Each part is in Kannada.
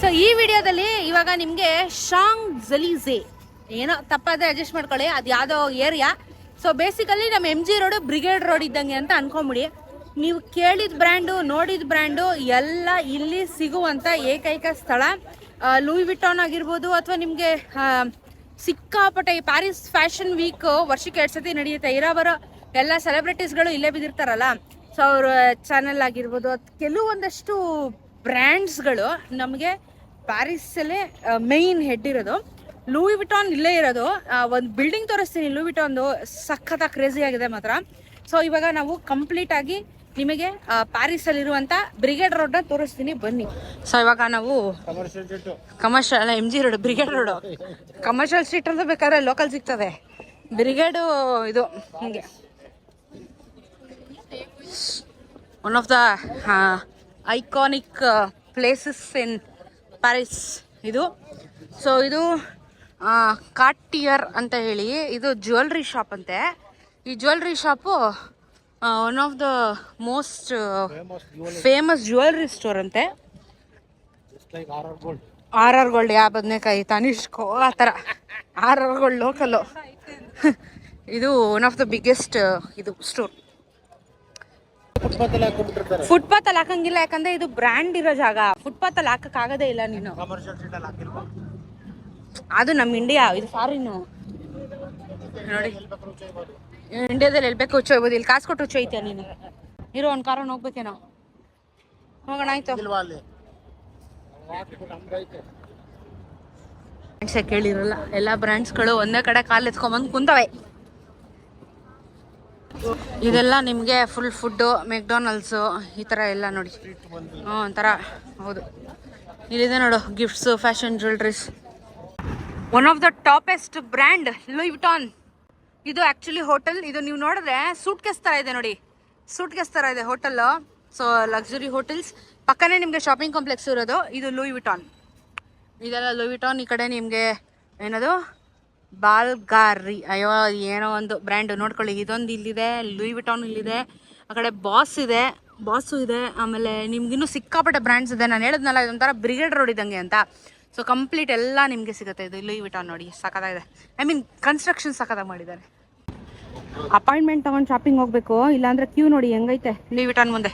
ಸೊ ಈ ವಿಡಿಯೋದಲ್ಲಿ ಇವಾಗ ನಿಮಗೆ ಶಾಂಗ್ ಜಲೀಝೆ ಏನೋ ತಪ್ಪಾದ್ರೆ ಅಡ್ಜಸ್ಟ್ ಮಾಡ್ಕೊಳ್ಳಿ. ಅದು ಯಾವುದೋ ಏರಿಯಾ ಸೊ ಬೇಸಿಕಲಿ ನಮ್ಮ M G road brigade road ಇದ್ದಂಗೆ ಅಂತ ಅನ್ಕೊಂಬಿಡಿ. ನೀವು ಕೇಳಿದ ಬ್ರ್ಯಾಂಡು ನೋಡಿದ ಬ್ರ್ಯಾಂಡು ಎಲ್ಲ ಇಲ್ಲಿ ಸಿಗುವಂಥ ಏಕೈಕ ಸ್ಥಳ. ಲೂಯಿ ವಿಟಾನ್ ಆಗಿರ್ಬೋದು ಅಥವಾ ನಿಮಗೆ ಸಿಕ್ಕಾಪಟ್ಟೆ ಈ ಪ್ಯಾರಿಸ್ ಫ್ಯಾಷನ್ ವೀಕ್ ವರ್ಷಕ್ಕೆ ಎರಡು ಸತಿ ನಡೆಯುತ್ತೆ. ಇರೋವರು ಎಲ್ಲ ಸೆಲೆಬ್ರಿಟೀಸ್ಗಳು ಇಲ್ಲೇ ಬಿದ್ದಿರ್ತಾರಲ್ಲ. ಸೊ ಅವ್ರ ಚಾನೆಲ್ ಆಗಿರ್ಬೋದು. ಕೆಲವೊಂದಷ್ಟು ಬ್ರ್ಯಾಂಡ್ಸ್ಗಳು ನಮಗೆ ಪ್ಯಾರಿಸಲ್ಲೇ ಮೇಯ್ನ್ ಹೆಡ್ ಇರೋದು. ಲೂಯಿ ವಿಟಾನ್ ಇಲ್ಲೇ ಇರೋದು. ಒಂದು ಬಿಲ್ಡಿಂಗ್ ತೋರಿಸ್ತೀನಿ. ಲೂಯಿ ವಿಟಾನ್ದು ಸಖತ್ತಾಗಿ ಕ್ರೇಜಿ ಆಗಿದೆ ಮಾತ್ರ. ಸೊ ಇವಾಗ ನಾವು ಕಂಪ್ಲೀಟ್ ಆಗಿ ನಿಮಗೆ ಪ್ಯಾರಿಸಲ್ಲಿರುವಂಥ ಬ್ರಿಗೇಡ್ ರೋಡ್ನ ತೋರಿಸ್ತೀನಿ. ಬನ್ನಿ. ಸೊ ಇವಾಗ ನಾವು commercial M G road brigade road commercial street ಅಂತ ಬೇಕಾದ್ರೆ ಲೋಕಲ್ ಸಿಗ್ತದೆ. ಬ್ರಿಗೇಡು ಇದು ಹಿಂಗೆ. One of the iconic places in Paris ಇದು. ಸೊ ಇದು ಕಾಟಿಯರ್ ಅಂತ ಹೇಳಿ, ಇದು ಜ್ಯುವೆಲ್ರಿ ಶಾಪ್ ಅಂತೆ. ಈ jewellery shop one of the most famous jewellery store ಅಂತೆ. ಆರ್ ಆರ್ ಗೋಲ್ಡ್ ಯಾ ಬದನೇಕಾಯಿ ತನಿಷ್ಕೋ ಆ ಥರ. ಆರ್ ಆರ್ ಗೋಲ್ಡ್ ಲೋಕಲ್ಲು ಇದು ಒನ್ ಆಫ್ ದ ಬಿಗ್ಗೆಸ್ಟ್ ಇದು ಸ್ಟೋರ್ ಫುಟ್ಪಾತ್ ಅಲ್ಲಿ ಹಾಕಂಗಿಲ್ಲ ಯಾಕಂದ್ರೆ ಇದು ಬ್ರ್ಯಾಂಡ್ ಇರೋ ಜಾಗ. ಫುಟ್ಪಾತ್ ಅಲ್ಲಿ ಹಾಕಕ್ ಆಗದೇ ಇಲ್ಲ ನೀನು. ಅದು ನಮ್ಮ ಇಂಡಿಯಾ ಇದು ಫಾರಿನ್ ನೋಡಿ. ಇಂಡಿಯಾದಲ್ಲಿ ಹೇಳ್ಬೇಕು ಹುಚ್ಚು ಹೋಗ್ಬೋದು. ಇಲ್ಲಿ ಕಾಸು ಕೊಟ್ಟು ಹುಚ್ಚೋಯ್ತೀಯ ನೀನು? ಇರೋ ಒಂದ್ ಕಾರಣ ಹೋಗ್ಬೇಕೇನೋ. ಹೋಗೋಣ ಆಯ್ತು. ಕೇಳಿರಲ್ಲ. ಎಲ್ಲಾ ಬ್ರ್ಯಾಂಡ್ಸ್ಗಳು ಒಂದೇ ಕಡೆ ಕಾಲು ಎತ್ಕೊಂಬಂದು ಕುಂತವೆ. ಇದೆಲ್ಲ ನಿಮಗೆ ಫುಲ್ ಫುಡ್ಡು ಮೆಕ್ಡೊನಲ್ಡ್ಸು ಈ ಥರ ಎಲ್ಲ ನೋಡಿ. ಒಂಥರ, ಹೌದು. ಇಲ್ಲಿದೆ ನೋಡು gifts fashion jewelleries one of the topest brand Louis Vuitton ಇದು ಆ್ಯಕ್ಚುಲಿ ಹೋಟೆಲ್ ಇದು ನೀವು ನೋಡಿದ್ರೆ ಸೂಟ್ ಕೇಸ್ ಥರ ಇದೆ ನೋಡಿ. ಸೂಟ್ ಕೇಸ್ ಥರ ಇದೆ ಹೋಟೆಲ್ ಸೊ ಲಕ್ಸುರಿ ಹೋಟೆಲ್ಸ್ ಪಕ್ಕನೇ ನಿಮಗೆ ಶಾಪಿಂಗ್ ಕಾಂಪ್ಲೆಕ್ಸ್ ಇರೋದು, ಇದು ಲೂಯಿ ವಿಟಾನ್ ಇದೆಲ್ಲ ಲೂಯಿ ವಿಟಾನ್ ಈ ಕಡೆ ನಿಮಗೆ ಏನದು? ಬಾಲ್ಗಾರಿ ಅಯ್ಯೋ ಏನೋ ಒಂದು ಬ್ರ್ಯಾಂಡ್ ನೋಡ್ಕೊಳ್ಳಿ. ಇದೊಂದು ಇಲ್ಲಿದೆ ಲೂಯಿ ವಿಟಾನ್ ಇಲ್ಲಿದೆ. ಆ ಕಡೆ ಬಾಸ್ ಇದೆ ಬಾಸು ಇದೆ. ಆಮೇಲೆ ನಿಮ್ಗಿನ್ನೂ ಸಿಕ್ಕಾಪಟ್ಟೆ ಬ್ರ್ಯಾಂಡ್ಸ್ ಇದೆ. ನಾನು ಹೇಳಿದ್ನಲ್ಲ ಇದೊಂಥರ ಬ್ರಿಗೇಡ್ ರೋಡ್ ಇದ್ದಂಗೆ ಅಂತ. ಸೊ ಕಂಪ್ಲೀಟ್ ಎಲ್ಲ ನಿಮಗೆ ಸಿಗುತ್ತೆ ಇದು ಲೂಯಿ ವಿಟಾನ್ ನೋಡಿ. ಸಖತ್ತಾಗಿದೆ. ಐ ಮೀನ್ ಕನ್ಸ್ಟ್ರಕ್ಷನ್ ಸಖತ್ತಾಗಿ ಮಾಡಿದ್ದಾರೆ. ಅಪಾಯಿಂಟ್ಮೆಂಟ್ ತಗೊಂಡು ಶಾಪಿಂಗ್ ಹೋಗ್ಬೇಕು. ಇಲ್ಲಾಂದ್ರೆ ಕ್ಯೂ ನೋಡಿ ಹೆಂಗೈತೆ? ಲೂಯಿ ವಿಟಾನ್ ಮುಂದೆ.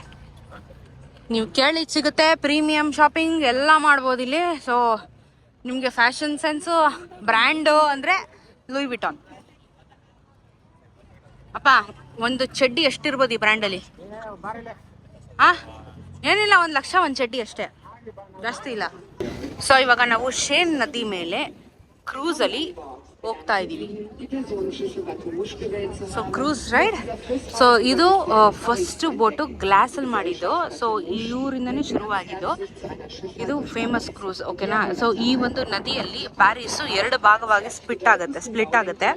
ನೀವು ಕೇಳಿ ಸಿಗುತ್ತೆ. ಪ್ರೀಮಿಯಂ ಶಾಪಿಂಗ್ ಎಲ್ಲ ಮಾಡ್ಬೋದು ಇಲ್ಲಿ. ಸೊ ನಿಮಗೆ ಫ್ಯಾಷನ್ ಸೆನ್ಸು, ಬ್ರ್ಯಾಂಡು ಅಂದರೆ ಲೂಯಿ ವಿಟಾನ್. ಅಪ್ಪ, ಒಂದು ಚಡ್ಡಿ ಎಷ್ಟಿರ್ಬೋದು ಈ ಬ್ರ್ಯಾಂಡಲ್ಲಿ? ಆ? ಏನಿಲ್ಲ, ಒಂದು ಲಕ್ಷ, ಒಂದು ಚಡ್ಡಿ ಅಷ್ಟೇ. ಜಾಸ್ತಿ ಇಲ್ಲ. ಸೊ ಇವಾಗ ನಾವು ಶೇನ್ ನದಿ ಮೇಲೆ ಕ್ರೂಸಲ್ಲಿ ಹೋಗ್ತಾ ಇದ್ದೀವಿ. ಸೊ ಕ್ರೂಸ್ ರೈಡ್ ಸೊ ಇದು ಫಸ್ಟ್ ಬೋಟು ಗ್ಲಾಸಲ್ಲಿ ಮಾಡಿದ್ದು. ಸೊ ಈ ಊರಿಂದನೇ ಶುರುವಾಗಿದ್ದು. ಇದು ಫೇಮಸ್ ಕ್ರೂಸ್ ಓಕೆನಾ ಸೊ ಈ ಒಂದು ನದಿಯಲ್ಲಿ ಪ್ಯಾರಿಸು ಎರಡು ಭಾಗವಾಗಿ ಸ್ಪಿಟ್ ಆಗುತ್ತೆ ಸ್ಪ್ಲಿಟ್ ಆಗುತ್ತೆ.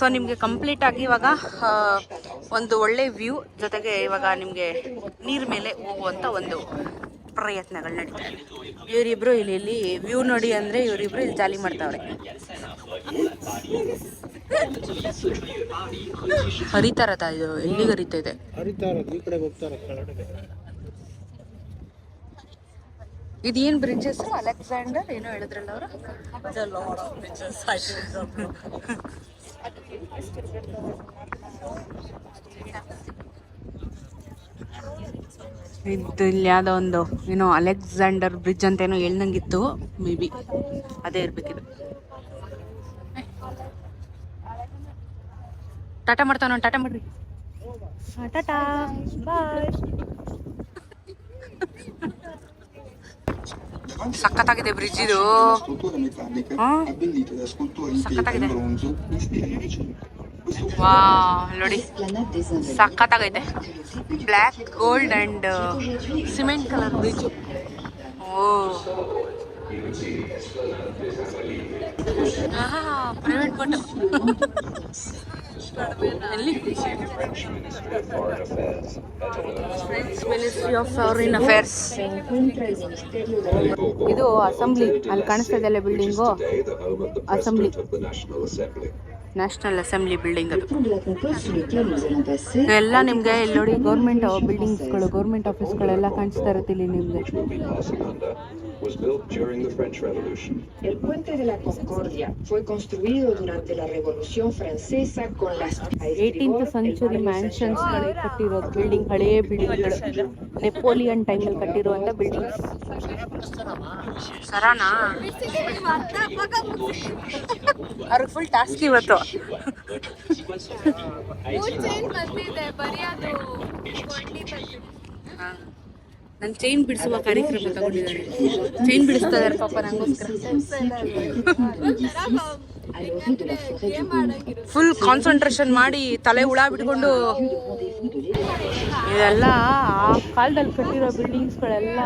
ಸೊ ನಿಮಗೆ ಕಂಪ್ಲೀಟ್ ಆಗಿ ಇವಾಗ ಒಂದು ಒಳ್ಳೆ ವ್ಯೂ ಜೊತೆಗೆ ಇವಾಗ ನಿಮಗೆ ನೀರ್ ಮೇಲೆ ಹೋಗುವಂಥ ಒಂದು ಪ್ರಯತ್ನಗಳು ನಡೀತಾರೆ ಇವರಿಬ್ರು ಇಲ್ಲಿ ಇಲ್ಲಿ ವ್ಯೂ ನೋಡಿ ಅಂದರೆ ಇವರಿಬ್ರು ಇಲ್ಲಿ ಜಾಲಿ ಮಾಡ್ತಾವ್ರೆ. ಹರಿತಾರದ ಇದು ಎಲ್ಲಿಗೆ ಹರಿತಾ ಇದೆ ಇದೇನು ಈ ಕಡೆ ಹೋಗ್ತಾರೆ ಕೆಳಗಡೆ. ಇದೇನ್ ಬ್ರಿಡ್ಜ್ ಹೆಸರು ಅಲೆಕ್ಸಾಂಡರ್ ಏನೋ ಹೇಳಿದ್ರಲ್ಲ ಅವರು? ಇದು ಇಲ್ಲಿ ಯಾವುದೋ ಒಂದು ಏನೋ ಅಲೆಕ್ಸಾಂಡರ್ ಬ್ರಿಡ್ಜ್ ಅಂತ ಏನೋ ಹೇಳ್ದಂಗಿತ್ತು ಮೇ ಬಿ. ಅದೇ ಇರ್ಬೇಕಿದು. ಟಾಟಾ ಮಾಡ್ತಾವ ನಾನು ಟಾಟಾ ಮಾಡ್ರಿ. ಟಾಟಾ. ಸಕ್ಕತ್ತಾಗಿದೆ ಬ್ರಿಡ್ಜ್ ಇದು. ಸಕ್ಕತ್ತಾಗಿದೆ ವಾ ನೋಡಿ ಸಕ್ಕತ್ತಾಗೈತೆ black gold and cement colour bridge. O. Private but ministry of foreign affairs ಇದು ಅಸೆಂಬ್ಲಿ ಅಲ್ಲಿ ಕಾಣಿಸ್ತಾ ಇದೆಯಲ್ಲ building assembly national assembly building ಅದು. ಎಲ್ಲ ನಿಮಗೆ ಇಲ್ಲಿ ನೋಡಿ ಗೌರ್ಮೆಂಟ್ ಬಿಲ್ಡಿಂಗ್ಸ್ಗಳು ಗೌರ್ಮೆಂಟ್ ಆಫೀಸ್ಗಳೆಲ್ಲ ಕಾಣಿಸ್ತಾ ಇರುತ್ತೆ ಇಲ್ಲಿ ನಿಮಗೆ. Was built during the French Revolution. El puente de la Concordia fue construido durante la Revolución Francesa con las a eighteenth estribor, el century barrio mansions central. ಕಟ್ಟಿರೋದು ಬಿಲ್ಡಿಂಗ್ ಹಳೇ ಬಿಲ್ಡಿಂಗ್ಗಳು ನೆಪೋಲಿಯನ್ ಟೈಮಲ್ಲಿ ಕಟ್ಟಿರುವಂಥ ಬಿಲ್ಡಿಂಗ್ಸ್ ಸರಾನಾ ಅವ್ರಿಗೆ ಫುಲ್ ಟಾಸ್ಕ್ ಇವತ್ತು ನನ್ನ ಚೈನ್ ಬಿಡಿಸುವ ಕಾರ್ಯಕ್ರಮ ತಗೊಂಡಿದ್ದಾರೆ. ಚೈನ್ ಬಿಡಿಸ್ತಾ ಇದಾರೆ ಪಾಪ ನಂಗೋಸ್ಕರ. ಫುಲ್ ಕಾನ್ಸಂಟ್ರೇಷನ್ ಮಾಡಿ ತಲೆ ಹುಳ ಬಿಟ್ಕೊಂಡು. ಇದೆಲ್ಲ ಆ ಕಾಲದಲ್ಲಿ ಕಟ್ಟಿರೋ ಬಿಲ್ಡಿಂಗ್ಸ್ಗಳೆಲ್ಲ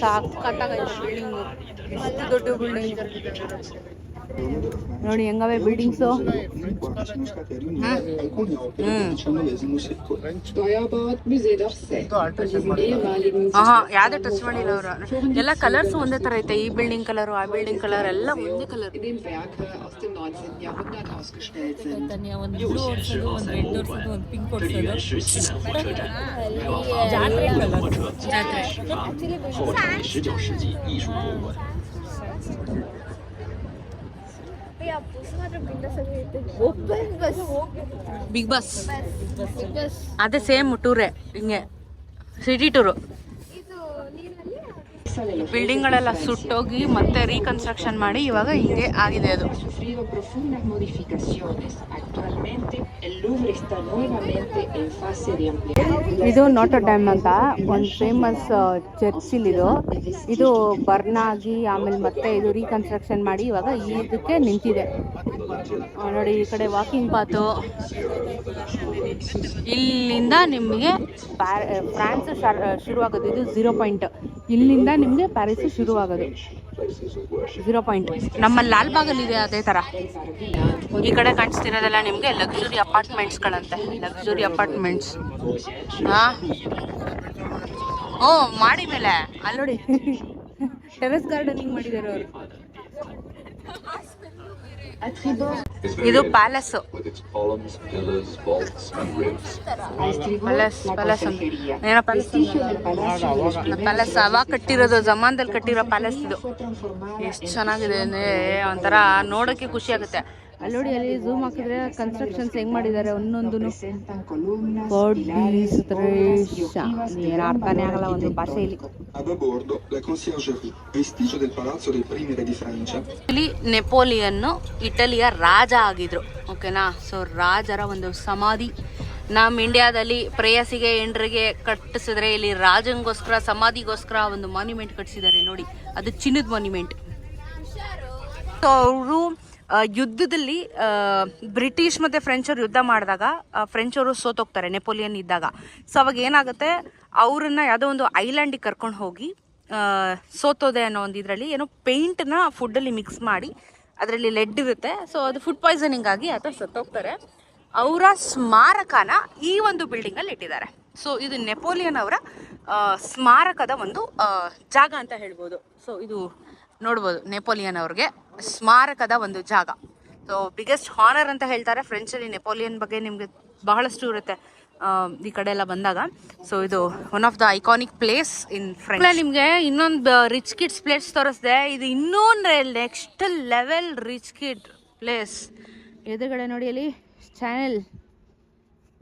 ಸಾಕತ್ತಾಗೈತೆ ಬಿಲ್ಡಿಂಗ್ ದೊಡ್ಡ ಬಿಲ್ಡಿಂಗ್ ನೋಡಿ ಹೆಂಗವೇ ಬಿಲ್ಡಿಂಗ್ಸ್ ಯಾವ್ದೇ ಟಚ್ ಮಾಡಿಲ್ಲ ಅವರ ಎಲ್ಲ ಕಲರ್ಸ್ ಒಂದೇ ತರ ಐತೆ. ಈ ಬಿಲ್ಡಿಂಗ್ ಕಲರ್ ಆ ಬಿಲ್ಡಿಂಗ್ ಕಲರ್ ಎಲ್ಲ ಒಂದೇ ಕಲರ್ ಜಾತ್ರೆ. ಬಿಗ್ ಬಾಸ್ ಅದೇ ಸೇಮ್ ಟೂರೇ ಹಿಂಗೆ ಸಿಟಿ ಟೂರು ಬಿಲ್ಡಿಂಗ್ಗಳೆಲ್ಲ ಸುಟ್ಟೋಗಿ ಮತ್ತೆ ರೀಕನ್ಸ್ಟ್ರಕ್ಷನ್ ಮಾಡಿ ಇವಾಗ ಹಿಂಗೆ ಆಗಿದೆ ಅದು. ಇದು ನೋಟ ಡ್ಯಾಮ್ ಅಂತ ಒಂದು ಫೇಮಸ್ ಚರ್ಚ್ ಇದು. ಇದು ಬರ್ನ್ ಆಗಿ ಆಮೇಲೆ ಮತ್ತೆ ಇದು ರೀಕನ್ಸ್ಟ್ರಕ್ಷನ್ ಮಾಡಿ ಇವಾಗ ಇದಕ್ಕೆ ನಿಂತಿದೆ. ನೋಡಿ ಈ ಕಡೆ ವಾಕಿಂಗ್ ಪಾತ್ ಇಲ್ಲಿಂದ ನಿಮಗೆ ಫ್ರಾನ್ಸ್ ಶುರುವಾಗೋದು ಇದು ಝೀರೋ ಪಾಯಿಂಟ್ ಇಲ್ಲಿಂದ ನಿಮಗೆ ಪ್ಯಾರಿಸ್ ಶುರುವಾಗೋದು. ಝೀರೋ ಪಾಯಿಂಟ್ ನಮ್ಮ ಲಾಲ್ಬಾಗಲ್ಲಿ ಇದೆ ಅದೇ ಥರ ಈ ಕಡೆ ಕಾಣಿಸ್ತಿರೋದೆಲ್ಲ ನಿಮಗೆ ಲಕ್ಸುರಿ ಅಪಾರ್ಟ್ಮೆಂಟ್ಸ್ಗಳಂತೆ ಲಕ್ಸುರಿ ಅಪಾರ್ಟ್ಮೆಂಟ್ಸ್ ಹಾ? ಓ ಮಾಡಿ ಮೇಲೆ. ಅಲ್ಲಿ ನೋಡಿ. ಟೆರೆಸ್ ಗಾರ್ಡನಿಂಗ್ ಮಾಡಿದ್ದಾರೆ ಅವರು. ಇದು palace palace palace palace palace ಅವಾಗ ಕಟ್ಟಿರೋದು ಜಮಾನದಲ್ಲಿ ಕಟ್ಟಿರೋ ಪ್ಯಾಲೇಸ್ ಇದು. ಎಷ್ಟು ಚೆನ್ನಾಗಿದೆ ಅಂದ್ರೆ ಒಂತರ ನೋಡೋಕೆ ಖುಷಿ ಆಗುತ್ತೆ. ಅಲ್ಲಿ ನೋಡಿ ಅಲ್ಲಿ ಝೂಮ್ ಹಾಕಿದ್ರೆ ಕನ್ಸ್ಟ್ರಕ್ಷನ್ಸ್ ಹೆಂಗ್ ಮಾಡಿದ್ದಾರೆ ಒಂದೊಂದು ಅರ್ಥನೇ ಆಗಲ್ಲ ಒಂದು Francia, ಇಲ್ಲಿ ನೆಪೋಲಿಯನ್ ಇಟಲಿಯ ರಾಜ ಆಗಿದ್ರು ಓಕೆನಾ ಸೊ ರಾಜರ ಒಂದು ಸಮಾಧಿ. ನಮ್ಮ ಇಂಡಿಯಾದಲ್ಲಿ ಪ್ರೇಯಸಿಗೆ ಎಂಡ್ರಿಗೆ ಕಟ್ಟಿಸಿದ್ರೆ ಇಲ್ಲಿ ರಾಜಂಗೋಸ್ಕರ ಸಮಾಧಿಗೋಸ್ಕರ ಒಂದು ಮಾನ್ಯುಮೆಂಟ್ ಕಟ್ಟಿಸಿದ್ದಾರೆ ನೋಡಿ. ಅದು ಚಿನ್ನದ ಮಾನ್ಯುಮೆಂಟ್ ಸೊ ಅವರು ಯುದ್ಧದಲ್ಲಿ ಬ್ರಿಟಿಷ್ ಮತ್ತು ಫ್ರೆಂಚರು ಯುದ್ಧ ಮಾಡಿದಾಗ ಫ್ರೆಂಚವರು ಸೋತೋಗ್ತಾರೆ ನೆಪೋಲಿಯನ್ ಇದ್ದಾಗ. ಸೊ ಅವಾಗ ಏನಾಗುತ್ತೆ, ಅವ್ರನ್ನ ಯಾವುದೋ ಒಂದು ಐಲ್ಯಾಂಡಿಗೆ ಕರ್ಕೊಂಡು ಹೋಗಿ ಸೋತೋದೆ ಅನ್ನೋ ಒಂದು ಇದರಲ್ಲಿ ಏನೋ ಪೇಂಟ್ನ ಫುಡ್ಡಲ್ಲಿ ಮಿಕ್ಸ್ ಮಾಡಿ, ಅದರಲ್ಲಿ ಲೆಡ್ ಇರುತ್ತೆ. ಸೊ ಅದು ಫುಡ್ ಪಾಯ್ಸನಿಂಗ್ ಆಗಿ ಅಥವಾ ಸತ್ತೋಗ್ತಾರೆ. ಅವರ ಸ್ಮಾರಕನ ಈ ಒಂದು ಬಿಲ್ಡಿಂಗಲ್ಲಿ ಇಟ್ಟಿದ್ದಾರೆ. ಸೊ ಇದು ನೆಪೋಲಿಯನ್ ಅವರ ಸ್ಮಾರಕದ ಒಂದು ಜಾಗ ಅಂತ ಹೇಳ್ಬೋದು. ಸೊ ಇದು ನೋಡ್ಬೋದು ನೆಪೋಲಿಯನ್ ಅವ್ರಿಗೆ ಸ್ಮಾರಕದ ಒಂದು ಜಾಗ. ಸೊ ಬಿಗ್ಗೆಸ್ಟ್ ಹಾನರ್ ಅಂತ ಹೇಳ್ತಾರೆ ಫ್ರೆಂಚಲ್ಲಿ ನೆಪೋಲಿಯನ್ ಬಗ್ಗೆ ನಿಮಗೆ ಬಹಳಷ್ಟು ಇರುತ್ತೆ ಈ ಕಡೆ ಎಲ್ಲ ಬಂದಾಗ. ಸೊ ಇದು one of the iconic place in French ನಿಮಗೆ ಇನ್ನೊಂದು ರಿಚ್ ಕಿಡ್ಸ್ ಪ್ಲೇಸ್ ತೋರಿಸ್ದೆ. ಇದು ಇನ್ನೊಂದು next level rich kid place ಎದುರುಗಡೆ ನೋಡಿ ಅಲ್ಲಿ ಚಾನೆಲ್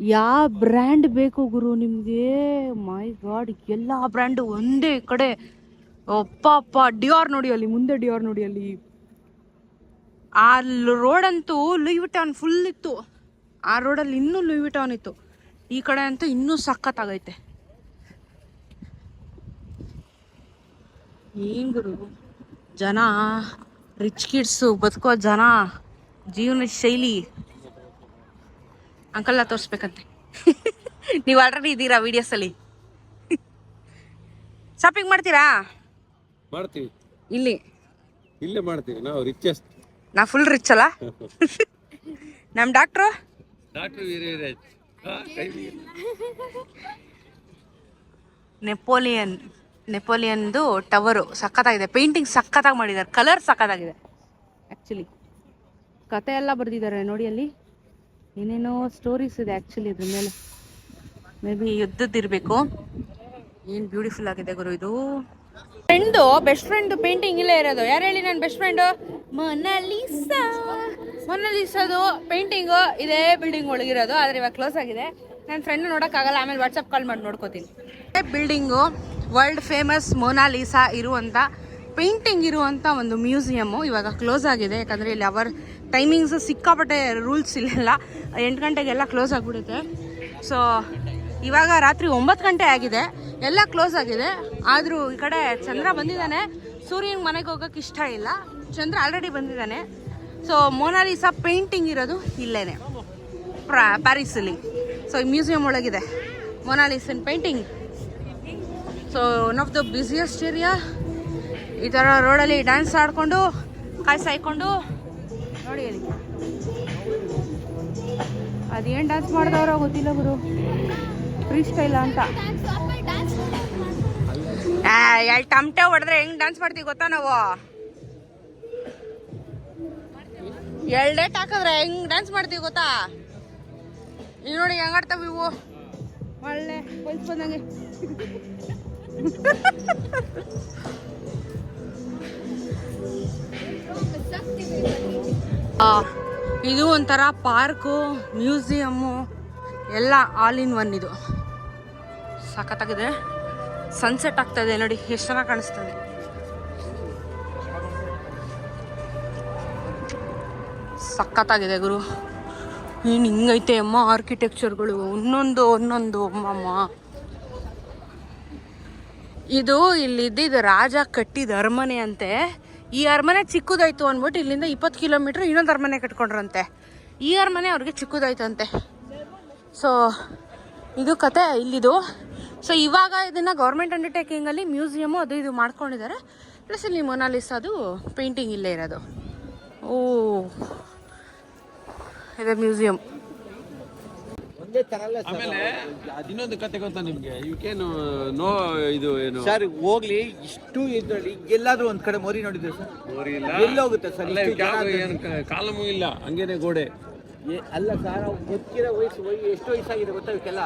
ಯಾವ ಬ್ರ್ಯಾಂಡ್ ಬೇಕು ಗುರು ನಿಮಗೆ? ಮೈ ಗಾಡ್ ಎಲ್ಲ ಬ್ರ್ಯಾಂಡ್ ಒಂದೇ ಕಡೆ. ಅಪ್ಪ ಅಪ್ಪ ಡಿಯೋರ್ ನೋಡಿ ಅಲ್ಲಿ, ಮುಂದೆ ಡಿಯೋರ್ ನೋಡಿ ಅಲ್ಲಿ. ಆ ರೋಡ್ ಅಂತೂ ಲೂಯಿ ವಿಟಾನ್ ಫುಲ್ ಇತ್ತು. ಆ ರೋಡಲ್ಲಿ ಇನ್ನೂ ಲೂಯಿ ವಿಟಾನ್ ಇತ್ತು. ಈ ಕಡೆ ಅಂತೂ ಇನ್ನೂ ಸಖತ್ತಾಗೈತೆ. ಏನ್ ಗುರು? ಜನ ರಿಚ್ ಕಿಡ್ಸು ಬದುಕೋ ಜನ, ಜೀವನ ಶೈಲಿ. ಅಂಕಲ್ನ ತೋರಿಸ್ಬೇಕಂತೆ. ನೀವು ಆಲ್ರೆಡಿ ಇದ್ದೀರಾ ವಿಡಿಯೋಸಲ್ಲಿ ಶಾಪಿಂಗ್ ಮಾಡ್ತೀರಾ? ಮಾಡ್ತೀವಿ. ಇಲ್ಲಿ. ಇಲ್ಲೇ ಮಾಡ್ತೀವಿ ನಾವು ರಿಚೆಸ್ಟ್ ನಾ ಫುಲ್ ರಿಚ್ ಅಲ್ಲ? ನಮ್ಮ ಡಾಕ್ಟ್ರು ನೆಪೋಲಿಯನ್ ನೆಪೋಲಿಯನ್ದು ಟವರು ಸಖತ್ತಾಗಿದೆ. ಪೇಂಟಿಂಗ್ ಸಖತ್ತಾಗಿ ಮಾಡಿದ್ದಾರೆ. ಕಲರ್ ಸಖತ್ತಾಗಿದೆ. ಆ್ಯಕ್ಚುಲಿ ಕತೆ ಎಲ್ಲ ಬರೆದಿದ್ದಾರೆ ನೋಡಿ ಅಲ್ಲಿ. ಏನೇನೋ ಸ್ಟೋರೀಸ್ ಇದೆ ಆ್ಯಕ್ಚುಲಿ ಇದ್ರ ಮೇಲೆ. ಮೇ ಬಿ ಯುದ್ಧದ್ದಿರಬೇಕು. ಏನು ಬ್ಯೂಟಿಫುಲ್ ಆಗಿದೆ ಗುರು ಇದು. ಫ್ರೆಂಡು ಬೆಸ್ಟ್ ಫ್ರೆಂಡ್ ಪೇಂಟಿಂಗ್ ಇಲ್ಲೇ ಇರೋದು. ಯಾರು ಹೇಳಿ ನನ್ನ ಬೆಸ್ಟ್ ಫ್ರೆಂಡು ಮೊನಾಲಿಸಾ ಮೊನಾಲಿಸಾದು ಪೇಂಟಿಂಗು ಇದೇ ಬಿಲ್ಡಿಂಗ್ ಒಳಗಿರೋದು ಆದರೆ ಇವಾಗ ಕ್ಲೋಸ್ ಆಗಿದೆ. ನನ್ನ ಫ್ರೆಂಡ್ ನೋಡೋಕ್ಕಾಗಲ್ಲ ಆಮೇಲೆ ವಾಟ್ಸಪ್ ಕಾಲ್ ಮಾಡಿ ನೋಡ್ಕೋತೀನಿ. Building world famous Mona Lisa ಇರುವಂಥ ಪೇಂಟಿಂಗ್ ಇರುವಂಥ ಒಂದು ಮ್ಯೂಸಿಯಮ್ಮು ಇವಾಗ ಕ್ಲೋಸ್ ಆಗಿದೆ. ಯಾಕಂದರೆ ಇಲ್ಲಿ ಅವರ್ ಟೈಮಿಂಗ್ಸ್ ಸಿಕ್ಕಾಪಟ್ಟೆ ರೂಲ್ಸ್ ಇಲ್ಲೆಲ್ಲ. ಎಂಟು ಗಂಟೆಗೆಲ್ಲ ಕ್ಲೋಸ್ ಆಗಿಬಿಡುತ್ತೆ. ಸೊ ಇವಾಗ ರಾತ್ರಿ ಒಂಬತ್ತು ಗಂಟೆ ಆಗಿದೆ. ಎಲ್ಲ ಕ್ಲೋಸ್ ಆಗಿದೆ. ಆದರೂ ಈ ಕಡೆ ಚಂದ್ರ ಬಂದಿದ್ದಾನೆ. ಸೂರ್ಯನ ಮನೆಗೆ ಹೋಗೋಕೆ ಇಷ್ಟ ಇಲ್ಲ. ಚಂದ್ರ ಆಲ್ರೆಡಿ ಬಂದಿದ್ದಾನೆ. ಸೊ ಮೋನಾಲಿಸಾ ಪೇಂಟಿಂಗ್ ಇರೋದು ಇಲ್ಲೇ ಪ್ರಾ ಪ್ಯಾರಿಸಲ್ಲಿ ಸೊ ಈ ಮ್ಯೂಸಿಯಂ ಒಳಗಿದೆ. ಮೊನಾಲಿಸನ್ painting so one of the busiest area ಈ ಥರ ರೋಡಲ್ಲಿ ಡ್ಯಾನ್ಸ್ ಆಡಿಕೊಂಡು, ಕಾಯಿ ಸಾಯ್ಕೊಂಡು ನೋಡಿ ಹೇಳಿ. ಅದೇನು ಡ್ಯಾನ್ಸ್ ಮಾಡಿದವ್ರೋ ಗೊತ್ತಿಲ್ಲ ಗುರು. ಫ್ರೀ ಸ್ಟೈಲ್ ಅಂತ. ಎರಡು ಟಮಟೆ ಹೊಡೆದ್ರೆ ಹೆಂಗ್ ಡ್ಯಾನ್ಸ್ ಮಾಡ್ತೀವಿ ಗೊತ್ತಾ ನಾವು? ಎರಡೇಟ್ ಹಾಕಿದ್ರೆ ಹೆಂಗ್ ಡ್ಯಾನ್ಸ್ ಮಾಡ್ತೀವಿ ಗೊತ್ತಾ? ಈಗ ನೋಡಿ ಹೆಂಗ್ ಆಡ್ತಾವ ಇವು. ಒಳ್ಳೆ ಹೊಲ್ಸ್ ಬಂದಂಗೆ. ಇದು ಒಂಥರ ಪಾರ್ಕು, ಮ್ಯೂಸಿಯಮ್ಮು, ಎಲ್ಲ ಆಲ್ ಇನ್ ಒನ್ ಇದು. ಸಖತ್ತಾಗಿದೆ. ಸನ್ಸೆಟ್ ಆಗ್ತಾ ಇದೆ ನೋಡಿ, ಎಷ್ಟು ಚೆನ್ನಾಗಿ ಕಾಣಿಸ್ತದೆ ಸಖತ್ತಾಗಿದೆ ಗುರು. ಏನು ಹಿಂಗೈತೆ ಅಮ್ಮ ಆರ್ಕಿಟೆಕ್ಚರ್ಗಳು ಒಂದೊಂದು ಒಂದೊಂದು, ಅಮ್ಮಮ್ಮ. ಇದು ಇಲ್ಲಿದ್ದಿದ್ದು ರಾಜ ಕಟ್ಟಿದ ಅರಮನೆ ಅಂತೆ. ಈ ಅರಮನೆ ಚಿಕ್ಕದಾಯ್ತು ಅಂದ್ಬಿಟ್ಟು ಇಲ್ಲಿಂದ ಇಪ್ಪತ್ತು ಕಿಲೋಮೀಟ್ರ್ ಇನ್ನೊಂದು ಅರಮನೆ ಕಟ್ಕೊಂಡ್ರಂತೆ. ಈ ಅರಮನೆ ಅವ್ರಿಗೆ ಚಿಕ್ಕದಾಯ್ತಂತೆ. ಸೊ ಇದು ಕತೆ ಇಲ್ಲಿದು. ಸೊ ಇವಾಗ ಇದನ್ನು ಗೌರ್ಮೆಂಟ್ ಅಂಡರ್ಟೇಕಿಂಗಲ್ಲಿ ಮ್ಯೂಸಿಯಮು ಅದು ಇದು ಮಾಡ್ಕೊಂಡಿದ್ದಾರೆ. ಪ್ಲಸ್ ಇಲ್ಲಿ ಮೊನಾಲಿಸಾದು ಪೇಂಟಿಂಗ್ ಇಲ್ಲೇ ಇರೋದು. ಓ, ಇದೆ ಮ್ಯೂಸಿಯಂ ಆಮೇಲೆ ಇನ್ನೊಂದು ಕತೆ ಗೊತ್ತಾ ನಿಮ್ಗೆ? ಇವಕ್ಕೇನು ನೋ ಇದು ಏನು? ಸರ್ ಹೋಗ್ಲಿ ಇಷ್ಟು ಇದ್ರಲ್ಲಿ ಎಲ್ಲಾದ್ರೂ ಒಂದ್ ಕಡೆ ಮೋರಿ ನೋಡಿದ್ರೆ ಸರ್? ಮೋರಿ ಇಲ್ಲ. ಎಲ್ಲ ಹೋಗುತ್ತೆ ಸರ್? ಅಲ್ಲ, ಇಷ್ಟು ಜನ ಯಾವ- ಏನು ಕ- ಕಾಲಮೂ ಇಲ್ಲ ಹಂಗೇನೆ ಗೋಡೆ. ಏ- ಅಲ್ಲ ಸರ್ ಗೊತ್ತಿರ ವಯಸ್ಸು ವಯಸ್ಸು ಎಷ್ಟು ವಯಸ್ಸಾಗಿದೆ ಗೊತ್ತಾ ಇವಕ್ಕೆಲ್ಲ?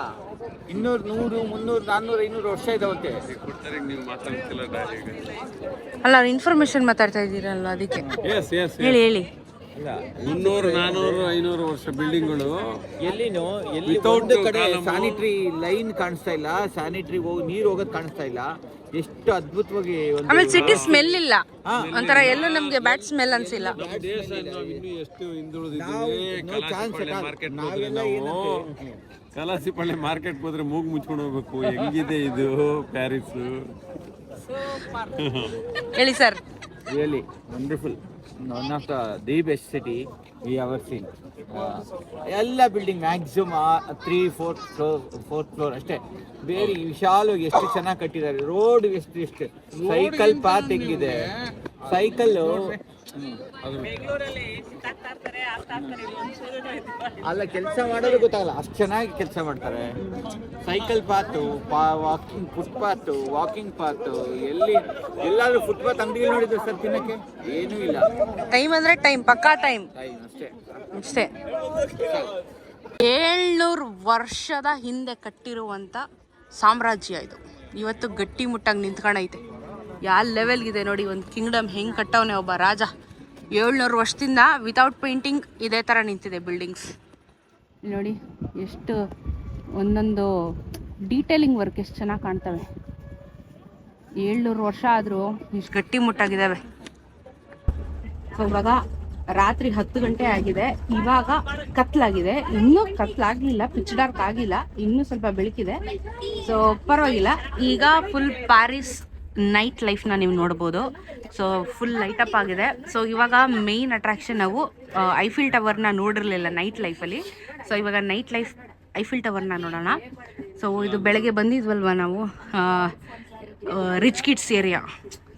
ಇನ್ನೂರು ನೂರು ಮುನ್ನೂರು ನಾನ್ನೂರು ಐನೂರು ವರ್ಷ ಇದಾವಂತೆ ಕೊಡ್ತಾರೆ ನೀವು ಮಾತಾಡ್ತಿಲ್ಲ ಅಲ್ಲ ಇನ್ಫಾರ್ಮೇಶನ್ ಮಾತಾಡ್ತಾ ಇದ್ದೀರಲ್ವ ಅದಕ್ಕೆ? ಎಸ್ ಎಸ್ ಹೇಳಿ ಹೇಳಿ. ಮುನ್ನೂರು ನಾನೂರು ಐನೂರು ವರ್ಷ ಬಿಲ್ಡಿಂಗ್ಗಳು ಎಲ್ಲಿನೂ ಎಲ್ಲಿ ಒಂದು ಕಡೆ. ಸ್ಯಾನಿಟರಿ ಲೈನ್ ಕಾಣಿಸ್ತಾ ಇಲ್ಲ ಸ್ಯಾನಿಟರಿ ಹೋಗಿ ನೀರು ಹೋಗೋದು ಕಾಣಿಸ್ತಾ ಇಲ್ಲ. ಎಷ್ಟು ಅದ್ಭುತವಾಗಿ ಒಂದು ಆಮೇಲೆ ಸಿಟಿ ಸ್ಮೆಲ್ ಇಲ್ಲ. ಒಂಥರ ಎಲ್ಲೂ ನಮ್ಗೆ ಬ್ಯಾಡ್ ಸ್ಮೆಲ್ ಅನ್ಸಿಲ್ಲ. ದೇಶ ನಾವು ಇನ್ನೂ ಎಷ್ಟು ಹಿಂದುಳಿದಿದ್ದೀವಿ. ನಾವು- chance ಕಲಾಸಿಪಳ್ಳಿ at ಮಾರ್ಕೆಟ್ ಹೋದ್ರೆ ನಾವೆಲ್ಲ ನಾವು ಏನಂತೆ? ಕಲಾಸಿಪಳ್ಳಿ ಮಾರ್ಕೆಟ್ ಹೋದ್ರೆ ಮೂಗ್ ಮುಚ್ಕೊಂಡು ಹೋಗ್ಬೇಕು. ಹೆಂಗಿದೆ ಇದು? ಪ್ಯಾರಿಸ್ ಹೇಳಿ sir. Really wonderful one of the the best city we have seen ಎಲ್ಲ building maximum three fourth floor fourth floor ಅಷ್ಟೇ. ಬೇರೆ ವಿಶಾಲವಾಗಿ ಎಷ್ಟು ಚೆನ್ನಾಗಿ ಕಟ್ಟಿದ್ದಾರೆ ರೋಡ್ ಎಷ್ಟು ಎಷ್ಟು. ಸೈಕಲ್ ಪಾತ್ ಹೆಂಗಿದೆ? ಸೈಕಲ್ ಅಲ್ಲ ಕೆಲಸ ಮಾಡೋದು ಗೊತ್ತಾಗಲ್ಲ. ಅಷ್ಟು ಚೆನ್ನಾಗಿ ಕೆಲಸ ಮಾಡ್ತಾರೆ. Cycle path walking footpath walking path ಎಲ್ಲಿ ಎಲ್ಲಾದ್ರೂ ಫುಟ್ಪಾತ್ ಅಂಗಡಿಗಳು ನೋಡಿದ್ರು ಸರ್ ತಿನ್ನಕ್ಕೆ? ಏನೂ ಇಲ್ಲ. ಟೈಮ್ ಅಂದ್ರೆ ಟೈಮ್ ಪಕ್ಕಾ ಟೈಮ್ ಟೈಮ್ ಅಷ್ಟೇ. ಅಷ್ಟೇ. ಏಳ್ನೂರು ವರ್ಷದ ಹಿಂದೆ ಕಟ್ಟಿರುವಂಥ ಸಾಮ್ರಾಜ್ಯ ಇದು. ಇವತ್ತು ಗಟ್ಟಿ ಮುಟ್ಟಾಗಿ ನಿಂತ್ಕೊಂಡೈತೆ ಯಾವ ಲೆವೆಲ್ಗಿದೆ ನೋಡಿ ಒಂದು ಕಿಂಗ್ಡಮ್ ಹೆಂಗೆ ಕಟ್ಟವನೆ ಒಬ್ಬ ರಾಜ. ಏಳ್ನೂರು ವರ್ಷದಿಂದ ವಿತೌಟ್ ಪೇಂಟಿಂಗ್ ಇದೇ ಥರ ನಿಂತಿದೆ ಬಿಲ್ಡಿಂಗ್ಸ್ ನೋಡಿ ಎಷ್ಟು ಒಂದೊಂದು ಡೀಟೇಲಿಂಗ್ ವರ್ಕ್ ಎಷ್ಟು ಚೆನ್ನಾಗಿ ಕಾಣ್ತವೆ. ಏಳ್ನೂರು ವರ್ಷ ಆದರೂ ಇಷ್ಟು ಗಟ್ಟಿ ಮುಟ್ಟಾಗಿದ್ದಾವೆ. ಸೊ ಇವಾಗ ರಾತ್ರಿ ಹತ್ತು ಗಂಟೆ ಆಗಿದೆ. ಇವಾಗ ಕತ್ಲಾಗಿದೆ. ಇನ್ನೂ ಕತ್ಲಾಗ್ಲಿಲ್ಲ ಪಿಚ್ ಡಾರ್ಕ್ ಆಗಿಲ್ಲ. ಇನ್ನೂ ಸ್ವಲ್ಪ ಬೆಳಕಿದೆ. ಸೊ ಪರವಾಗಿಲ್ಲ. ಈಗ ಫುಲ್ ಪ್ಯಾರಿಸ್ ನೈಟ್ ಲೈಫ್ನ ನೀವು ನೋಡ್ಬೋದು. ಸೊ ಫುಲ್ ಲೈಟ್ ಅಪ್ ಆಗಿದೆ. ಸೊ ಇವಾಗ ಮೇಯ್ನ್ ಅಟ್ರಾಕ್ಷನ್ ನಾವು ಐಫಿಲ್ ಟವರ್ನ ನೋಡಿರಲಿಲ್ಲ ನೈಟ್ ಲೈಫಲ್ಲಿ ಸೊ ಇವಾಗ ನೈಟ್ ಲೈಫ್ ಐಫಿಲ್ ಟವರ್ನ ನೋಡೋಣ. ಸೊ ಇದು ಬೆಳಗ್ಗೆ ಬಂದಿದ್ವಲ್ವ ನಾವು? Rich kids area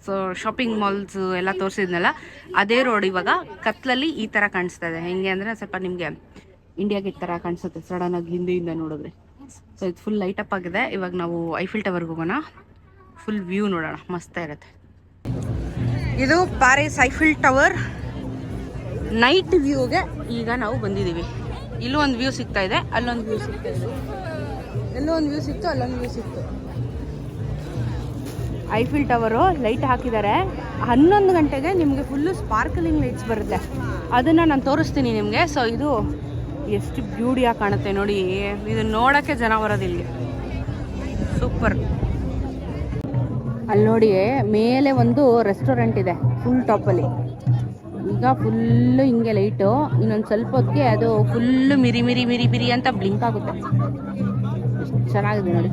so shopping malls ಎಲ್ಲ ತೋರಿಸಿದ್ನಲ್ಲ, ಅದೇ ರೋಡ್ ಇವಾಗ ಕತ್ಲಲ್ಲಿ ಈ ಥರ ಕಾಣಿಸ್ತಾ ಇದೆ. ಹೆಂಗೆ ಅಂದರೆ ಸ್ವಲ್ಪ ನಿಮಗೆ ಇಂಡಿಯಾ ಗೇಟ್ ಥರ ಕಾಣಿಸುತ್ತೆ. ಸಡನ್ನಾಗಿ ಹಿಂದೆಯಿಂದ ನೋಡಿದ್ರೆ. ಸೊ ಇದು ಫುಲ್ ಲೈಟ್ ಅಪ್ ಆಗಿದೆ. ಇವಾಗ ನಾವು ಐಫಿಲ್ ಟವರ್ಗೆ ಹೋಗೋಣ. ಫುಲ್ ವ್ಯೂ ನೋಡೋಣ. ಮಸ್ತ ಇರುತ್ತೆ. ಇದು ಪ್ಯಾರಿಸ್ ಐಫಿಲ್ ಟವರ್ ನೈಟ್ ವ್ಯೂಗೆ ಈಗ ನಾವು ಬಂದಿದ್ದೀವಿ. ಇಲ್ಲೂ ಒಂದು ವ್ಯೂ ಸಿಗ್ತಾ ಇದೆ, ಅಲ್ಲೊಂದು ವ್ಯೂ ಸಿಗ್ತಾ ಇದೆ. ಎಲ್ಲೋ ಒಂದು ವ್ಯೂ ಸಿಕ್ತು, ಅಲ್ಲೊಂದು ವ್ಯೂ ಸಿಕ್ತು. ಐಫಿಲ್ ಟವರು ಲೈಟ್ ಹಾಕಿದ್ದಾರೆ. ಹನ್ನೊಂದು ಗಂಟೆಗೆ ನಿಮಗೆ ಫುಲ್ಲು ಸ್ಪಾರ್ಕಲಿಂಗ್ ಲೈಟ್ಸ್ ಬರುತ್ತೆ. ಅದನ್ನು ನಾನು ತೋರಿಸ್ತೀನಿ ನಿಮಗೆ. ಸೊ ಇದು ಎಷ್ಟು ಬ್ಯೂಟಿಯಾಗಿ ಕಾಣುತ್ತೆ ನೋಡಿ. ಇದನ್ನು ನೋಡೋಕ್ಕೆ ಜನ ಬರೋದಿಲ್ಲ. ಸೂಪರ್ ಅಲ್ಲಿ ನೋಡಿ ಮೇಲೆ ಒಂದು ರೆಸ್ಟೋರೆಂಟ್ ಇದೆ ಫುಲ್ ಟಾಪಲ್ಲಿ ಈಗ ಫುಲ್ಲು ಹಿಂಗೆ ಲೈಟು ಇನ್ನೊಂದು ಸ್ವಲ್ಪ ಹೊತ್ತಿಗೆ ಅದು ಫುಲ್ಲು ಮಿರಿ ಮಿರಿ ಮಿರಿ ಮಿರಿ ಅಂತ ಬ್ಲಿಂಕ್ ಆಗುತ್ತೆ. ಚೆನ್ನಾಗಿದೆ ನೋಡಿ.